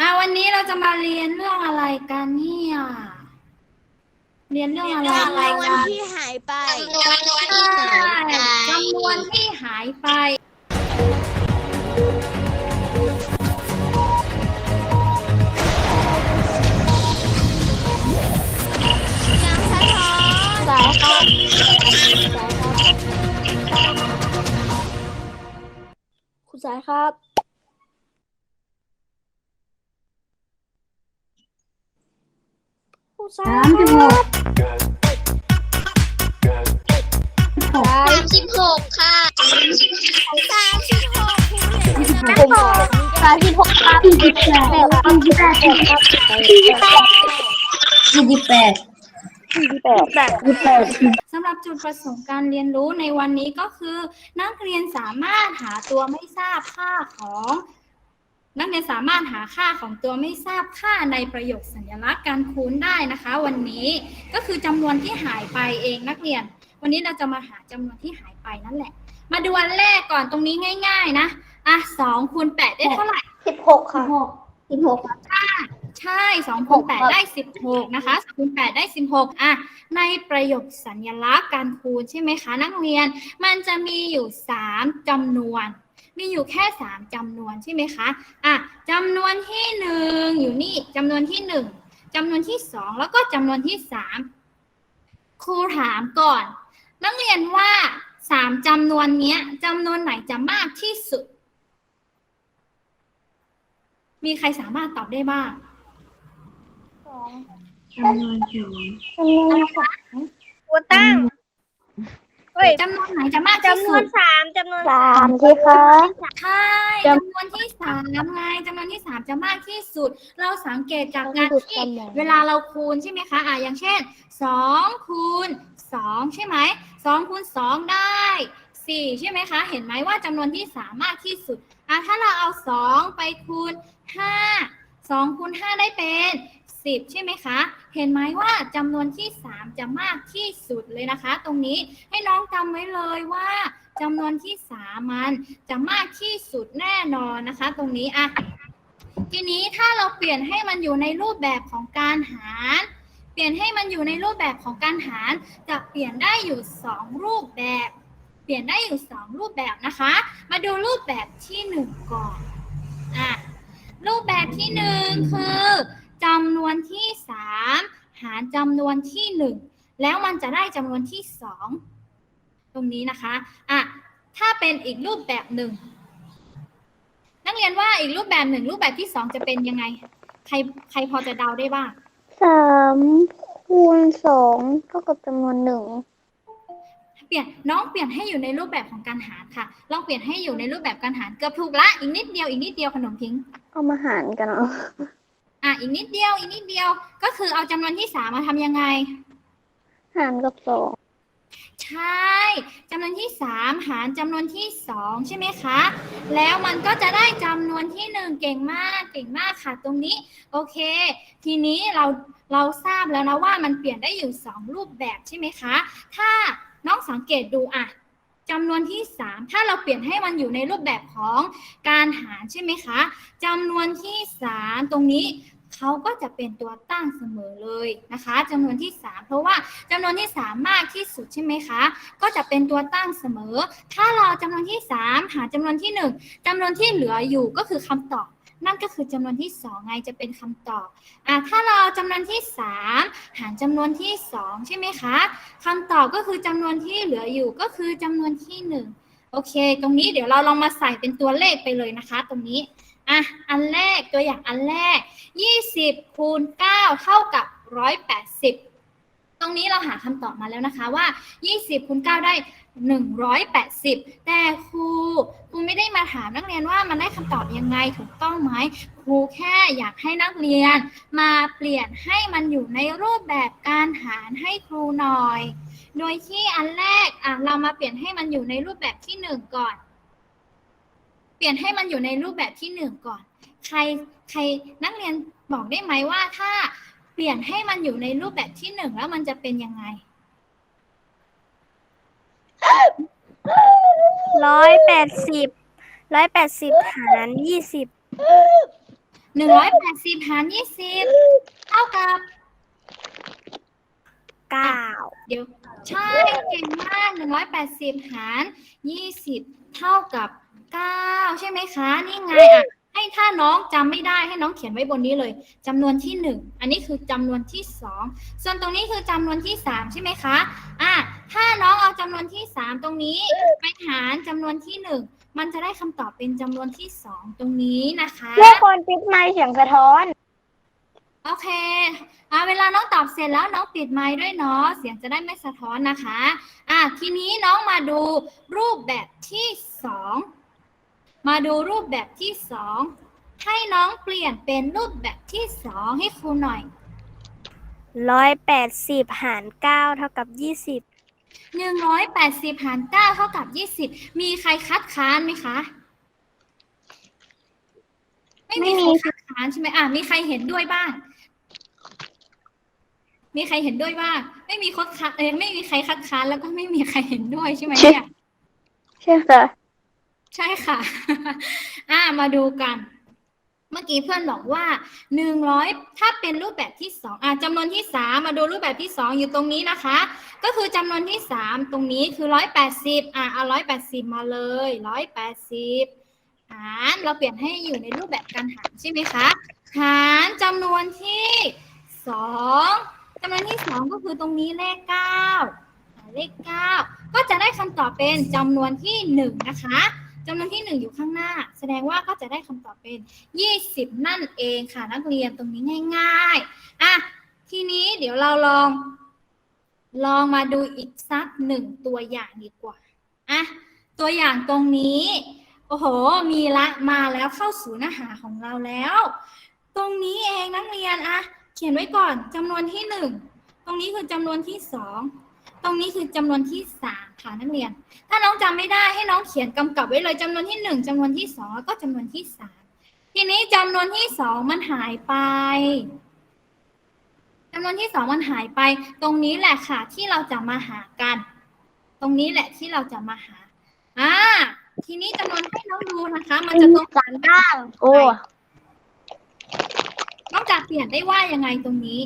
อะวันนี้เราจะมาเรียนเรื่องอะไรกันเนี่ยเรียนเรื่องอะไรจำนวนกันที่หายไปจำนวนที่หายไปยังสะท้อนสายครับคุณสายครับ คุณ สายสามสิบหกสายสามสิบหกค่ะสามสิบหกคุณยี่สิบหกผมสายที่หกครับยี่สิบแปดยี่สิบแปดยี่สิบแปดยี่สิบแปดยี่สิบแปดแปดยี่สิบแปดสำหรับจุดประสงค์การเรียนรู้ในวันนี้ก็คือ นักเรียนสามารถหาตัวไม่ทราบค่าของ นักเรียนสามารถหาค่าของตัวไม่ทราบค่าในประโยคสัญลักษณ์การคูณได้นะคะ วันนี้ก็คือจำนวนที่หายไปเองนักเรียน วันนี้เราจะมาหาจำนวนที่หายไปนั่นแหละ มาดูอันแรกก่อนตรงนี้ง่าย ๆ นะอะสองคูณแปดได้เท่าไหร่สิบหกสิค่ะบหกสิบหกครับใช่สองคูณแปดได้สิบหกนะคะสองคูณแปดได้สิบหกอะในประโยคสัญลักษณ์การคูณใช่ไหมคะ นักเรียน มันจะมีอยู่สามจำนวน มีอยู่แค่สามจำนวนใช่ไหมคะอะจำนวนที่หนึ่งอยู่นี่จำนวนที่หนึ่งจำนวนที่สองแล้วก็จำนวนที่สามครูถามก่อน นักเรียนว่าสามจำนวนเนี้ยจำนวนไหนจะมากที่สุด มีใครสามารถตอบได้บ้างจำนวนสูงจำนวนสามตัวตั้ง เฮ้ยจำนวนไหนจะมากที่จำนสุวนดสามจำนวนสามสิคะใช่จำนวนที่สามไงจำนวนที่สามจะมากที่สุด เราสังเกตจากการที่ เวลาเราคูณใช่ไหมคะอะอย่างเช่นสองคูณสองใช่ไหมสองคูณสองได้สี่ใช่ไหมคะ เห็นไหมว่าจำนวนที่สามมากที่สุดอะถ้าเราเอาสองไปคูณห้าสองคูณห้าได้เป็นสิบใช่ไหมคะ เห็นไหมว่าจำนวนที่สามจะมากที่สุดเลยนะคะ ตรงนี้ให้น้องจำไว้เลยว่าจำนวนที่สามันจะมากที่สุดแน่นอนนะคะ ตรงนี้อะทีนี้ถ้าเราเปลี่ยนให้มันอยู่ในรูปแบบของการหาร เปลี่ยนให้มันอยู่ในรูปแบบของการหาร จะเปลี่ยนได้อยู่สองรูปแบบ เปลี่ยนได้อยู่สองรูปแบบนะคะ มาดูรูปแบบที่หนึ่งก่อนอะรูปแบบที่หนึ่งคือ จำนวนที่สามหารจำนวนที่หนึ่งแล้วมันจะได้จำนวนที่สองตรงนี้นะคะอะถ้าเป็นอีกรูปแบบหนึ่ง นักเรียนว่าอีกรูปแบบหนึ่งรูปแบบที่สองจะเป็นยังไง ใครใครพอจะเดาได้บ้างสามคูณสองเท่ากับจำนวนหนึ่งเปลี่ยนน้องเปลี่ยนให้อยู่ในรูปแบบของการหารค่ะ ลองเปลี่ยนให้อยู่ในรูปแบบการหารเกือบถูกละอีกนิดเดียวอีกนิดเดียวขนมพิงค์เอามาหารกันเอา อะอีกนิดเดียวอีกนิดเดียว ก็คือเอาจำนวนที่สามมาทำยังไง หารกับสองใช่จำนวนที่สามหารจำนวนที่สองใช่ไหมคะ แล้วมันก็จะได้จำนวนที่หนึ่งเก่งมากเก่งมากค่ะตรงนี้ โอเค ทีนี้เราเราทราบแล้วนะว่ามันเปลี่ยนได้อยู่สองรูปแบบใช่ไหมคะ ถ้าน้องสังเกตดูอะจำนวนที่สามถ้าเราเปลี่ยนให้มันอยู่ในรูปแบบของการหารใช่ไหมคะจำนวนที่สามตรงนี้ เขาก็จะเป็นตัวตั้งเสมอเลยนะคะจำนวนที่สามเพราะว่าจำนวนที่สามากที่สุดใช่ไหมคะ ก็จะเป็นตัวตั้งเสมอ ถ้าเราจำนวนที่สามหาจำนวนที่หนึ่งจำนวนที่เหลืออยู่ก็คือคำตอบนั่นก็คือจำนวนที่สองไงจะเป็นคำตอบอะถ้าเราจำนวนที่สามหารจำนวนที่สองใช่ไหมคะคำตอบก็คือจำนวนที่เหลืออยู่ก็คือจำนวนที่หนึ่งโอเค ตรงนี้เดี๋ยวเราลองมาใส่เป็นตัวเลขไปเลยนะคะ ตรงนี้ อะ อันแรกตัวอย่างอันแรก 20 คูณ 9 เท่ากับ 180 ตรงนี้เราหาคำตอบมาแล้วนะคะว่า 20 คูณ 9 ได้ 180 แต่ครูครูไม่ได้มาถามนักเรียนว่ามันได้คำตอบยังไงถูกต้องไหมครูแค่อยากให้นักเรียน มาเปลี่ยนให้มันอยู่ในรูปแบบการหารให้ครูหน่อย โดยที่อันแรกอะเรามาเปลี่ยนให้มันอยู่ในรูปแบบที่หนึ่งก่อน เปลี่ยนให้มันอยู่ในรูปแบบที่หนึ่งก่อน ใครใครนักเรียนบอกได้ไหมว่าถ้าเปลี่ยนให้มันอยู่ในรูปแบบที่หนึ่งแล้วมันจะเป็นยังไงร้อยแปดสิบร้อยแปดสิบหารยี่สิบหนึ่งร้อยแปดสิบหารยี่สิบเท่ากับเก้าเดี๋ยว ใช่ เก่งมากหนึ่งร้อยแปดสิบหารยี่สิบ เท่ากับเก้าใช่ไหมคะ นี่ไงอะให้ถ้าน้องจำไม่ได้ให้น้องเขียนไว้บนนี้เลยจำนวนที่หนึ่งอันนี้คือจำนวนที่สองส่วนตรงนี้คือจำนวนที่สามใช่ไหมคะอะถ้าน้องเอาจำนวนที่สามตรงนี้ไปหารจำนวนที่หนึ่งมันจะได้คำตอบเป็นจำนวนที่สองตรงนี้นะคะเมื่อคนปิดไมค์เสียงสะท้อน โอเคอะเวลาน้องตอบเสร็จแล้วน้องปิดไมค์ด้วยเนาะ เสียงจะได้ไม่สะท้อนนะคะ อะทีนี้น้องมาดูรูปแบบที่สอง มาดูรูปแบบที่สอง ให้น้องเปลี่ยนเป็นรูปแบบที่สองให้ครูหน่อย ร้อยแปดสิบหารเก้าเท่ากับยี่สิบ หนึ่งร้อยแปดสิบหารเก้าเท่ากับยี่สิบ มีใครคัดค้านไหมคะ ไม่มีไม่มี ใครคัดค้านใช่ไหมอะมีใครเห็นด้วยบ้าง มีใครเห็นด้วยบ้างไม่มีคนคัดเอ้ยไม่มีใครคัดค้านแล้วก็ไม่มีใครเห็นด้วยใช่ไหมเนี่ยใช่ค่ะ ใช่ค่ะ อ่ามาดูกัน เมื่อกี้เพื่อนบอกว่าหนึ่งร้อยถ้าเป็นรูปแบบที่สองอ่าจำนวนที่สามมาดูรูปแบบที่สองอยู่ตรงนี้นะคะ ก็คือจำนวนที่สามตรงนี้คือร้อยแปดสิบอ่าเอาร้อยแปดสิบมาเลยร้อยแปดสิบหารเราเปลี่ยนให้อยู่ในรูปแบบการหารใช่ไหมคะ หารจำนวนที่สอง จำนวนที่สองก็คือตรงนี้เลขเก้าอ่าเลขเก้าก็จะได้คำตอบเป็นจำนวนที่หนึ่งนะคะจำนวนที่หนึ่งอยู่ข้างหน้า แสดงว่าก็จะได้คำตอบเป็นยี่สิบนั่นเองค่ะนักเรียนตรงนี้ง่ายๆอะทีนี้เดี๋ยวเราลอง ลองมาดูอีกสักหนึ่งตัวอย่างดีกว่าอะตัวอย่างตรงนี้โอ้โห มีละมาแล้วเข้าสู่เนื้อหาของเราแล้ว ตรงนี้เองนักเรียนอะ เขียนไว้ก่อนจำนวนที่หนึ่งตรงนี้คือจำนวนที่สองตรงนี้คือจำนวนที่สามค่ะนักเรียน ถ้าน้องจำไม่ได้ให้น้องเขียนกำกับไว้เลยจำนวนที่หนึ่งจำนวนที่สองแล้วก็จำนวนที่สามทีนี้จำนวนที่สองมันหายไปจำนวนที่สองมันหายไป ตรงนี้แหละค่ะที่เราจะมาหากัน ตรงนี้แหละที่เราจะมาหาอ่าทีนี้จำนวนให้น้องดูนะคะ มันจะตรงกันบ้าง โอ้ นอกจากเปลี่ยนได้ว่ายังไงตรงนี้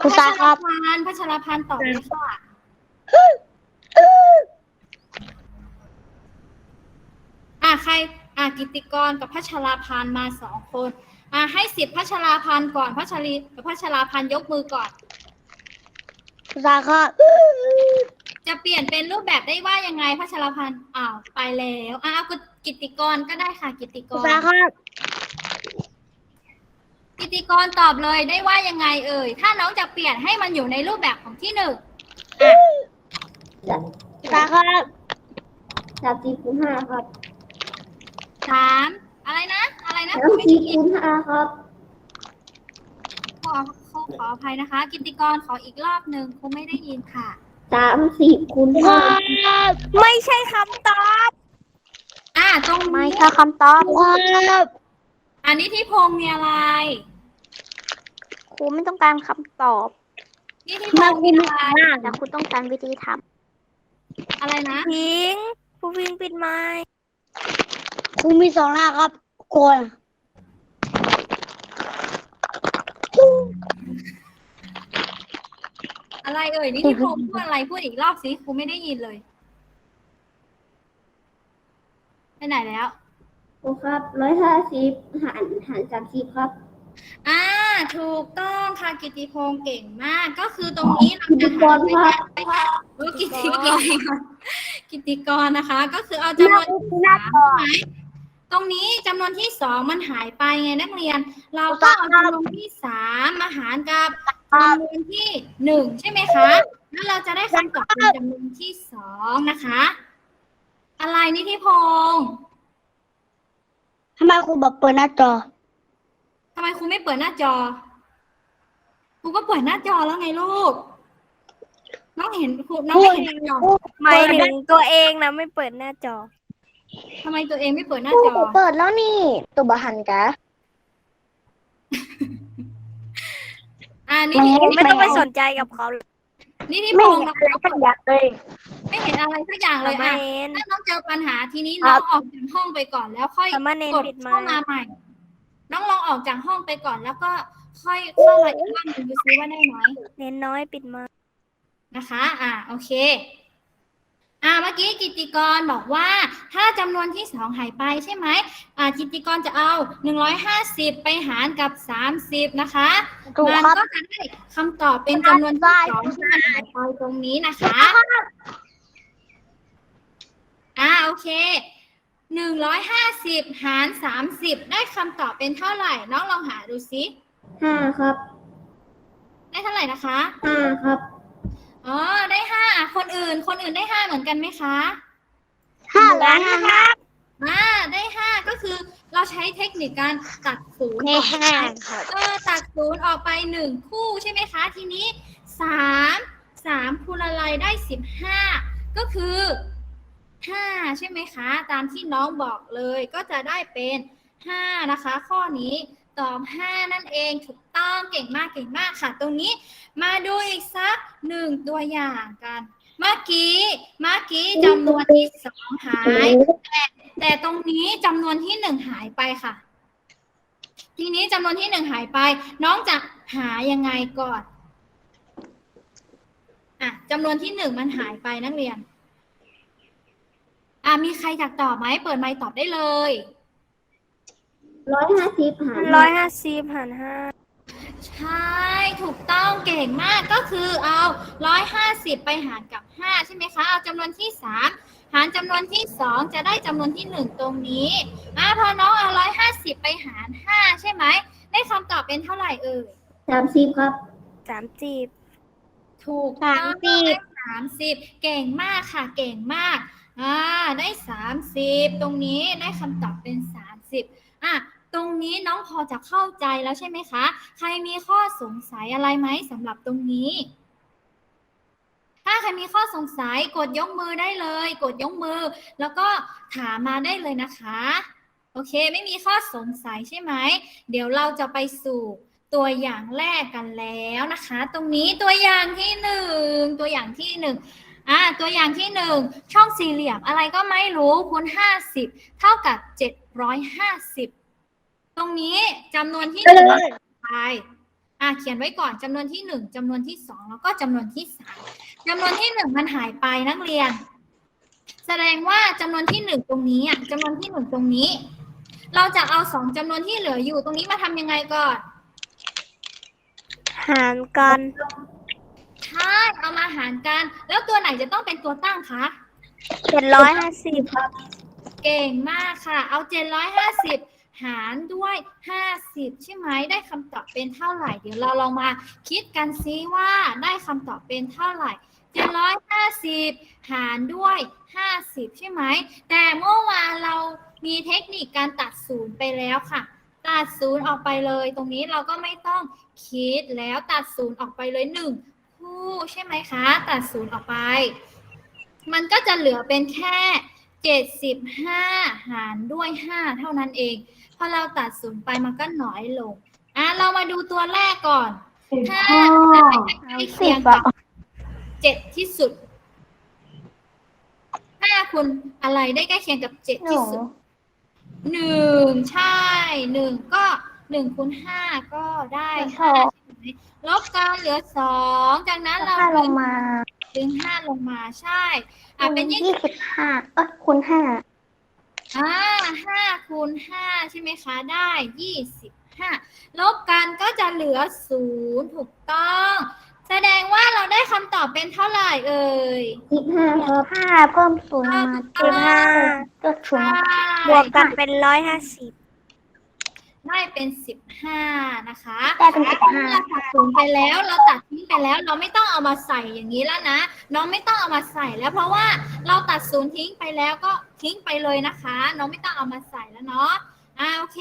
คุณตาครับ พัชรพันธ์พัชรพันธ์ตอบเลยค่ะอ่าใครอ่ากิตติกรกับพัชราพันธ์มาสองคนอ่าให้สิทธิ์พัชราพันธ์ก่อนพัชรีกับพัชราพันธ์ยกมือก่อน คุณตาครับจะเปลี่ยนเป็นรูปแบบได้ว่ายังไงพัชรพันธ์อ้าวไปแล้วอ้าวเอากิตติกรก็ได้ค่ะ กิตติกคุณร ตาครับ กิตติกรตอบเลยได้ว่ายังไงเอ่ย ถ้าน้องจะเปลี่ยนให้มันอยู่ในรูปแบบของที่หนึ่งคุณตาครับสามสี่คูณห้าครับถามอะไรนะ อะไรนะสามไม่สี่ได้ยินคูณห้าครับขอขอขออภัยนะคะ กิตติกรขออีกรอบหนึ่งคงไม่ได้ยินค่ะสามสี่คูณห้าไม่ใช่คำตอบ อ่าตรงไม่นี้ค่ะคำตอบครับอันนี้ที่พงษ์มีอะไร ครูไม่ต้องการคำตอบนี่ที่พงษ์มีอะไรแต่ครูต้องการวิธีทอะไรนะ พิงผู้พิงปิดไม้ำครูมีสองหน้าครับโกนอะไรเอ่ยนี่ที่พงษ์พูดอะไรพูดอีกรอบสิครูไม่ได้ยินเลยไปไหนแล้ว ครูครับร้อยห้าสิบหารหารสามสิบครับ อ่า ถูกต้องค่ะกิติพงษ์เก่งมาก ก็คือตรงนี้เราจะหาไปเออกิติกรกิติกรนะคะ ก็คือเอาจำนวนที่สามใช่ไหมตรงนี้จำนวนที่สองมันหายไปไงนักเรียน เราก็เอาจำนวนที่สามมาหารกับจำนวนที่หนึ่งใช่ไหมคะแล้วเราจะได้คำตอบเป็นจำนวนที่สองนะคะ อะไรนี่ที่พงษ์ทำไมครูบอกเปิดหน้าจอ ทำไมครูไม่เปิดหน้าจอ ครูก็เปิดหน้าจอแล้วไงลูก น้องเห็นครูน้องไม่เห็นหน้าจอหมายถึงตัวเองนะไม่เปิดหน้าจอทำไมตัวเองไม่เปิดหน้าครูจอเปิดแล้วนี่ตัวบหันกะอ่านี่ไม่ที่ไม่ต้องไปสนใจกับเขานี่ที่พไม่งเห็ษ์นนะอะไรสักอย่างเลย ไม่เห็นอะไรสักอย่างเลยสามอะเณรถ้าน้องเจอปัญหาทีนี้ครัน้อบงออกจากห้องไปก่อนแล้วค่อยสามเณรกดปิดไม้เข้ามาใหม่ น้องลองออกจากห้องไปก่อน แล้วก็ค่อยเข้ามาอีกรอบหนึงดูซิว่าได้ไหมเน้นน้อยปิดไมานะคะ อ่าโอเค อ่าเมื่อกี้กิตติกรบอกว่า ถ้าจำนวนที่สองหายไปใช่ไหมอ่ากิตติกรจะเอาหนึ่งร้อยห้าสิบไปหารกับสามสิบนะคะถูกมันครับ ก็จะได้คำตอบเป็นจำนวนที่สองที่มันหายไปตรงนี้นะคะ อ่าโอเค หนึ่งร้อยห้าสิบหารสามสิบได้คำตอบเป็นเท่าไหร่ น้องลองหาดูซิห้าครับได้เท่าไหร่นะคะ ห้าครับอ๋อ ได้ห้าคนอื่น คนอื่นได้ห้าเหมือนกันไหมคะ ห้าล้านครับอ่าได้ห้าก็คือเราใช้เทคนิคการตัดศูนย์ในออกห้าครับเออตัดศูนย์ออกไปหนึ่งคู่ใช่ไหมคะ ทีนี้สามสามคูณอะไรได้สิบห้าก็คือ ห้าใช่ไหมคะ ตามที่น้องบอกเลยก็จะได้เป็นห้านะคะ ข้อนี้ตอบห้านั่นเองถูกต้องเก่งมากเก่งมากค่ะ ตรงนี้มาดูอีกสักหนึ่งตัวอย่างกัน เมื่อกี้เมื่อกี้จำนวนที่สองหาย แต่แต่ตรงนี้จำนวนที่หนึ่งหายไปค่ะ ทีนี้จำนวนที่หนึ่งหายไป น้องจะหายังไงก่อนอะจำนวนที่หนึ่งมันหายไปนักเรียน อะมีใครอยากตอบไหมเปิดไมค์ตอบได้เลย ร้อยห้าสิบหารร้อยห้าสิบหารห้าใช่ถูกต้องเก่งมากก็คือเอาร้อยห้าสิบไปหารกับห้าใช่ไหมคะเอาจำนวนที่สามหารจำนวนที่สองจะได้จำนวนที่หนึ่งตรงนี้อะพอน้องเอาร้อยห้าสิบไปหารห้าใช่ไหมได้คำตอบเป็นเท่าไหร่เอ่ยสามสิบครับ สามสิบ ถูกสามสิบสามสิบเก่งมากค่ะ เก่งมาก อ่าได้สามสิบตรงนี้ได้คำตอบเป็นสามสิบอะตรงนี้น้องพอจะเข้าใจแล้วใช่ไหมคะ ใครมีข้อสงสัยอะไรไหมสำหรับตรงนี้ ถ้าใครมีข้อสงสัยกดยกมือได้เลย กดยกมือ แล้วก็ถามมาได้เลยนะคะ โอเค ไม่มีข้อสงสัยใช่ไหม เดี๋ยวเราจะไปสู่ตัวอย่างแรกกันแล้วนะคะ ตรงนี้ตัวอย่างที่หนึ่งตัวอย่างที่หนึ่ง อ่าตัวอย่างที่หนึ่งช่องสี่เหลี่ยมอะไรก็ไม่รู้คูณห้าสิบเท่ากับเจ็ดร้อยห้าสิบตรงนี้จำนวนที่หนึ่งไปอ่าเขียนไว้ก่อนจำนวนที่หนึ่งจำนวนที่สองแล้วก็จำนวนที่สามจำนวนที่หนึ่งมันหายไปนักเรียน แสดงว่าจำนวนที่หนึ่งตรงนี้อะจำนวนที่หนึ่งตรงนี้ เราจะเอาสองจำนวนที่เหลืออยู่ตรงนี้มาทำยังไงก่อน หารกัน ใช่เอามาหารกัน แล้วตัวไหนจะต้องเป็นตัวตั้งคะ เจ็ดร้อยห้าสิบเก่งมากค่ะ เอา750หารด้วย50ใช่ไหมได้คำตอบเป็นเท่าไหร่ เดี๋ยวเราลองมาคิดกันซิว่าได้คำตอบเป็นเท่าไหร่750หารด้วย50ใช่ไหม แต่เมื่อวานเรามีเทคนิคการตัดศูนย์ไปแล้วค่ะ ตัดศูนย์ออกไปเลย ตรงนี้เราก็ไม่ต้องคิดแล้วตัดศูนย์ออกไปเลยหนึ่ง คู่ใช่ไหมคะ ตัดศูนย์ออกไป มันก็จะเหลือเป็นแค่75 หารด้วย 5 เท่านั้นเอง พอเราตัดศูนย์ไปมันก็น้อยลง อะเรามาดูตัวแรกก่อนสิบถ้าข้อใกล้เคียงกับเจ็ดที่สุดห้าคุณอะไรได้ใกล้เคียงกับเจ็ดหนูที่สุดหนึ่งใช่หนึ่งก็หนึ่งคูณห้าก็ได้สห้าองใช่ไหม ลบกันเหลือสองจากนั้นเราห้าลงมาดึงห้าลงมาใช่ อะเป็นยี่ยี่สิบห้าเอ้ยคูณห้าอ่าห้าคูณห้าใช่ไหมคะ ได้ยี่สิบห้าลบกันก็จะเหลือศูนย์ถูกต้อง แสดงว่าเราได้คำตอบเป็นเท่าไหร่เอ่ยสิบห้าครับห้าเพิ่มศูนย์มาสิบห้าก็ศูนย์บวกกันเป็นร้อยห้าสิบ ได้เป็นสิบห้านะคะได้เป็นสิบห้าเราตัดศูนย์ไปแล้วเราตัดทิ้งไปแล้ว เราไม่ต้องเอามาใส่อย่างนี้แล้วนะน้องไม่ต้องเอามาใส่แล้วเพราะว่าเราตัดศูนย์ทิ้งไปแล้วก็ทิ้งไปเลยนะคะ น้องไม่ต้องเอามาใส่แล้วเนาะอ่าโอเค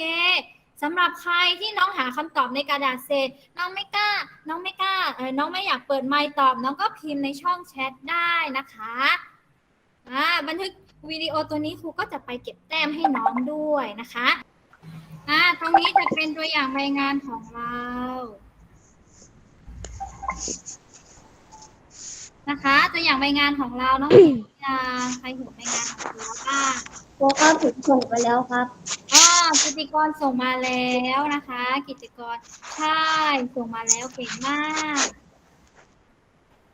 สำหรับใครที่น้องหาคำตอบในกระดาษเศษ น้องไม่กล้า น้องไม่กล้าเออน้องไม่อยากเปิดไมค์ตอบ น้องก็พิมพ์ในช่องแชทได้นะคะอ่าบันทึกวิดีโอตัวนี้ครูก็จะไปเก็บแต้มให้น้องด้วยนะคะ อ่าตรงนี้จะเป็นตัวอย่างใบงานของเรา นะคะ ตัวอย่างใบงานของเราน้องเห็นยังใครเห็นใบงานของเราบ้างโปรก็ถูกส่งไปแล้วครับอ๋อกิติกรส่งมาแล้วนะคะ กิติกรใช่ส่งมาแล้วเก่งมาก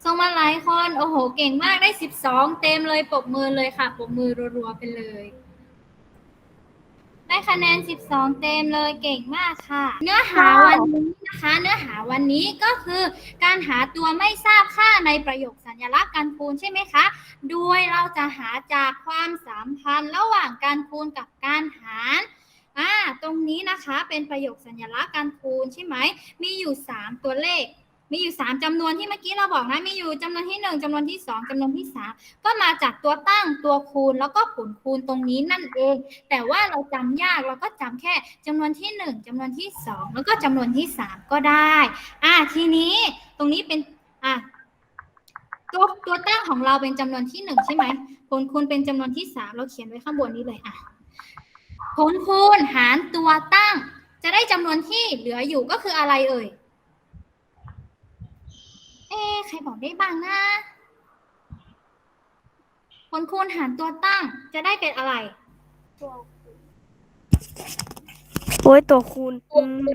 ส่งมาหลายคนโอ้โห เก่งมากได้สิบสองเต็มเลยปรบมือเลยค่ะปรบมือรัวๆไปเลย ได้คะแนน 12 เต็มเลยเก่งมากค่ะ เนื้อหาวันนี้นะคะ เนื้อหาวันนี้ก็คือการหาตัวไม่ทราบค่าในประโยคสัญลักษณ์การคูณใช่ไหมคะ โดยเราจะหาจากความสัมพันธ์ระหว่างการคูณกับการหารอ่าตรงนี้นะคะเป็นประโยคสัญลักษณ์การคูณใช่ไหม มีอยู่ 3 ตัวเลข มีอยู่3จำนวนที่เมื่อกี้เราบอกนะมีอยู่จำนวนที่1จำนวนที่2จำนวนที่3ก็มาจากตัวตั้งตัวคูณแล้วก็ผลคูณตรงนี้นั่นเอง แต่ว่าเราจำยากเราก็จำแค่จำนวนที่1จำนวนที่2แล้วก็จำนวนที่3ก็ได้อ่าทีนี้ตรงนี้เป็นอะตัวตัวตั้งของเราเป็นจำนวนที่1ใช่ไหมผลคูณเป็นจำนวนที่3เราเขียนไว้ข้างบนนี้เลยอะผลคูณหารตัวตั้ง จะได้จำนวนที่เหลืออยู่ก็คืออะไรเอ่ย ใครบอกได้บ้างนะ ผลคูณหารตัวตั้งจะได้เป็นอะไร โอ้ยตัวคูณอืม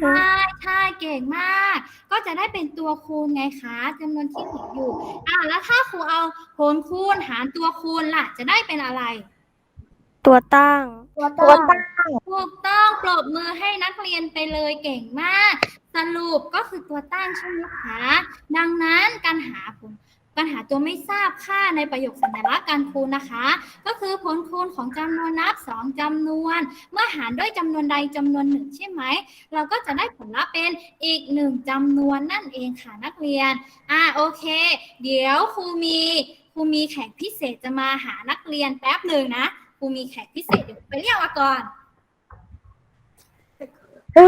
ใช่ใช่เก่งมาก ก็จะได้เป็นตัวคูณไงคะจำนวนที่เหลืออยู่ อ่าแล้วถ้าครูเอาผลคูณหารตัวคูณล่ะ จะได้เป็นอะไร ตัวตั้ง ตัวตั้งถูกต้องปรบมือให้นักเรียนไปเลยเก่งมาก สรุปก็คือตัวตั้งใช่ไหมคะดังนั้นการหาผลการหาตัวไม่ทราบค่าในประโยคสัญลักษณ์การคูณนะคะ ก็คือผลคูณของจำนวนนับสองจำนวน เมื่อหารด้วยจำนวนใดจำนวนหนึ่งใช่ไหม เราก็จะได้ผลลัพธ์เป็นอีกหนึ่งจำนวนนั่นเองค่ะนักเรียน อ่าโอเค เดี๋ยวครูมีครูมีแขกพิเศษจะมาหานักเรียนแป๊บหนึ่งนะ ครูมีแขกพิเศษเดี๋ยวไปเรียกมาก่อนโอ้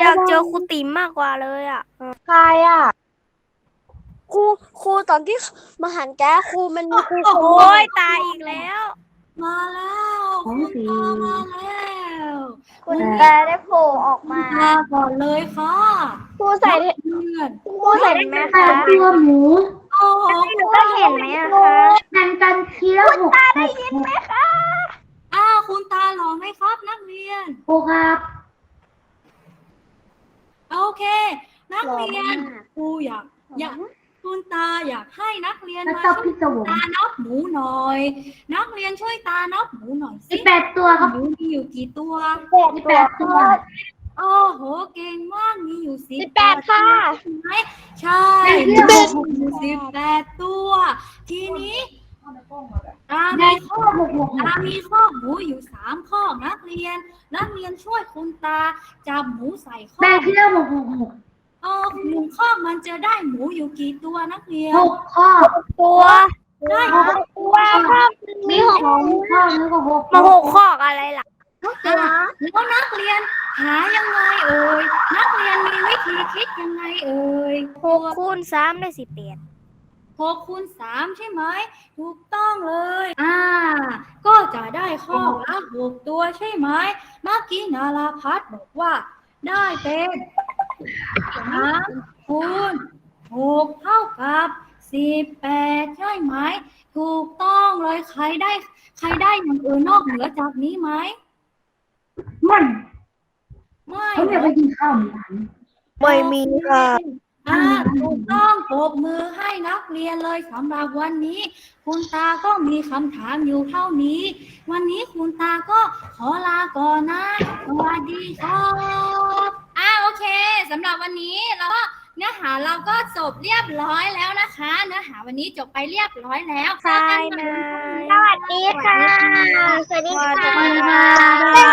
อยากเจอครูติ๋มมากกว่าเลยอะใครอะครูครูตอนที่มาหันแก้ครูมันมีครูโอ้ยตายอีกแล้ว มาแล้วของคุณสีตามาแล้วคุณแต่ได้โผล่ออกมามาก่อนเลยค่ะครูใส่เพื่อนครูใส่ได้ไหมแปคะดตัวหมูโอ้โหหนูก็เห็นไหมอะคะแบ่งกันทีละหกได้ยินไหมอ้าวคุณตาหล่อไหมครับนักเรียน ครูครับโอเค นักเรียนครูอยากอยากคุณตาอยากให้นักเรียนแล้วมาก็ช่วยพิศวงตานับหมูหน่อย นักเรียนช่วยตานับหมูหน่อยสิสิบแปดตัวครับหมูมีอยู่กี่ตัวสิบแปดตัว โอ้โห เก่งมาก มีอยู่สิสิบแปดค่ะ ใช่ไหมใช่สิบแปดมีสิบแปดตัว ทีนี้ตาได้มีข้อหกหกหกตามีข้อหมูอยู่สามข้อ นักเรียน นักเรียนช่วยคุณตาจับหมูใส่ข้อแบ่งทีละหกหกหกเออหนึ่งข้อมันจะได้หมูอยู่กี่ตัวนักเรียน หกข้อตัวได้หกตัวครับมีหกข้อแล้วก็หกมาหกข้ออะไรล่ะอะแล้วนักเรียน หายังไงเอ่ย นักเรียนมีวิธีคิดยังไงเอ่ยหกคูณสามได้สิบแปดหกคูณสามใช่ไหม ถูกต้องเลย อ่า ก็จะได้ข้อละหกตัวใช่ไหมเมื่อกี้นาราพัฒน์บอกว่า ได้เป็นสามคูณหกเท่ากับสิบแปดใช่ไหม ถูกต้องเลยใครได้ ใครได้อย่างอื่นนอกเหนือจากนี้ไหม มัน ไม่เขาอยากไปกินข้าวเหมือนกันไม่มีค่ะ อ่าถูกต้องปรบมือให้นักเรียนเลยสำหรับวันนี้ คุณตาก็มีคำถามอยู่เท่านี้ วันนี้คุณตาก็ขอลาก่อนนะ สวัสดีครับอ่าโอเคสำหรับวันนี้เราก็เนื้อหาเราก็จบเรียบร้อยแล้วนะคะ เนื้อหาวันนี้จบไปเรียบร้อยแล้วใช่เจอกันใหม่นะสวัสดีค่ะ สวัสดีค่ะสวัสดีค่ะ